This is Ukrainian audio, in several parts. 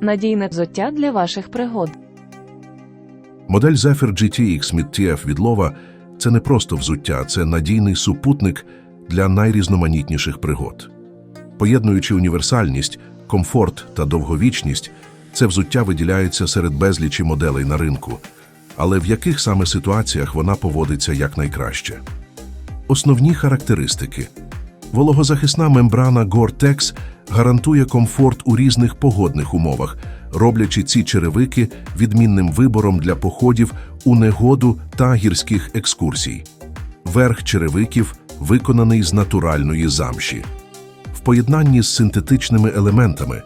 Надійне взуття для ваших пригод. Модель Zephyr GTX від TF від Lova – це не просто взуття, це надійний супутник для найрізноманітніших пригод. Поєднуючи універсальність, комфорт та довговічність, це взуття виділяється серед безлічі моделей на ринку. Але в яких саме ситуаціях вона поводиться якнайкраще? Основні характеристики. Вологозахисна мембрана Gore-Tex гарантує комфорт у різних погодних умовах, роблячи ці черевики відмінним вибором для походів у негоду та гірських екскурсій. Верх черевиків виконаний з натуральної замші. В поєднанні з синтетичними елементами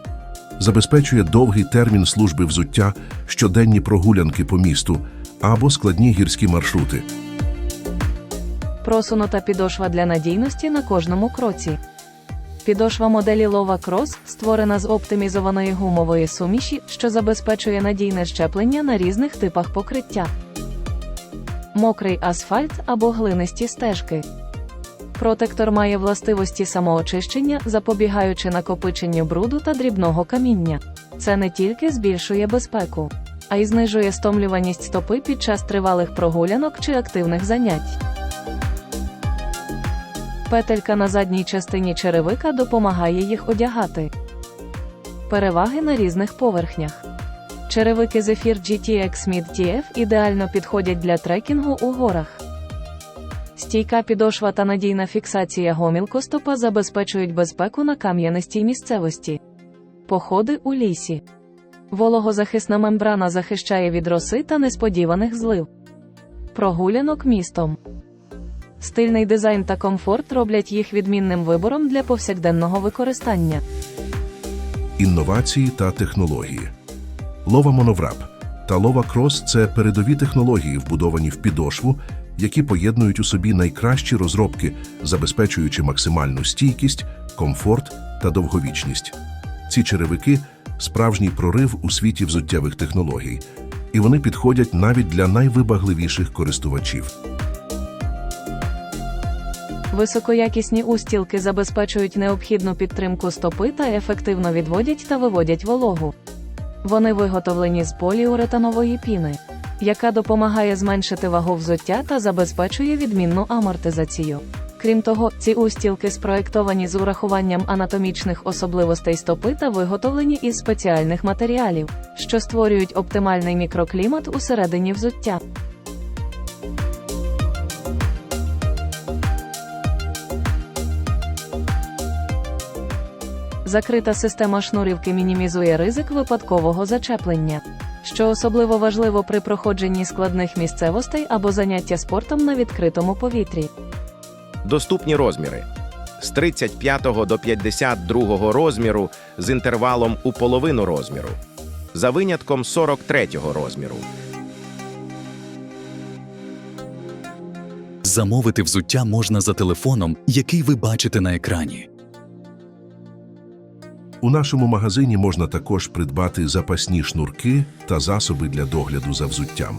забезпечує довгий термін служби взуття, щоденні прогулянки по місту або складні гірські маршрути. Просунута підошва для надійності на кожному кроці. Підошва моделі Lova Cross створена з оптимізованої гумової суміші, що забезпечує надійне щеплення на різних типах покриття. Мокрий асфальт або глинисті стежки. Протектор має властивості самоочищення, запобігаючи накопиченню бруду та дрібного каміння. Це не тільки збільшує безпеку, а й знижує стомлюваність стопи під час тривалих прогулянок чи активних занять. Петелька на задній частині черевика допомагає їх одягати. Переваги на різних поверхнях. Черевики Zephyr GTX Mid TF ідеально підходять для трекінгу у горах. Стійка підошва та надійна фіксація гомілкостопа забезпечують безпеку на кам'янистій місцевості. Походи у лісі. Вологозахисна мембрана захищає від роси та несподіваних злив. Прогулянок містом. Стильний дизайн та комфорт роблять їх відмінним вибором для повсякденного використання. інновації та технології. Лова Моноврап та Лова Крос це передові технології, вбудовані в підошву, які поєднують у собі найкращі розробки, забезпечуючи максимальну стійкість, комфорт та довговічність. Ці черевики справжній прорив у світі взуттєвих технологій, і вони підходять навіть для найвибагливіших користувачів. Високоякісні устілки забезпечують необхідну підтримку стопи та ефективно відводять та виводять вологу. Вони виготовлені з поліуретанової піни, яка допомагає зменшити вагу взуття та забезпечує відмінну амортизацію. Крім того, ці устілки спроектовані з урахуванням анатомічних особливостей стопи та виготовлені із спеціальних матеріалів, що створюють оптимальний мікроклімат усередині взуття. Закрита система шнурівки мінімізує ризик випадкового зачеплення, що особливо важливо при проходженні складних місцевостей або заняття спортом на відкритому повітрі. Доступні розміри з 35 до 52 розміру з інтервалом у половину розміру, за винятком 43 розміру. Замовити взуття можна за телефоном, який ви бачите на екрані. У нашому магазині можна також придбати запасні шнурки та засоби для догляду за взуттям.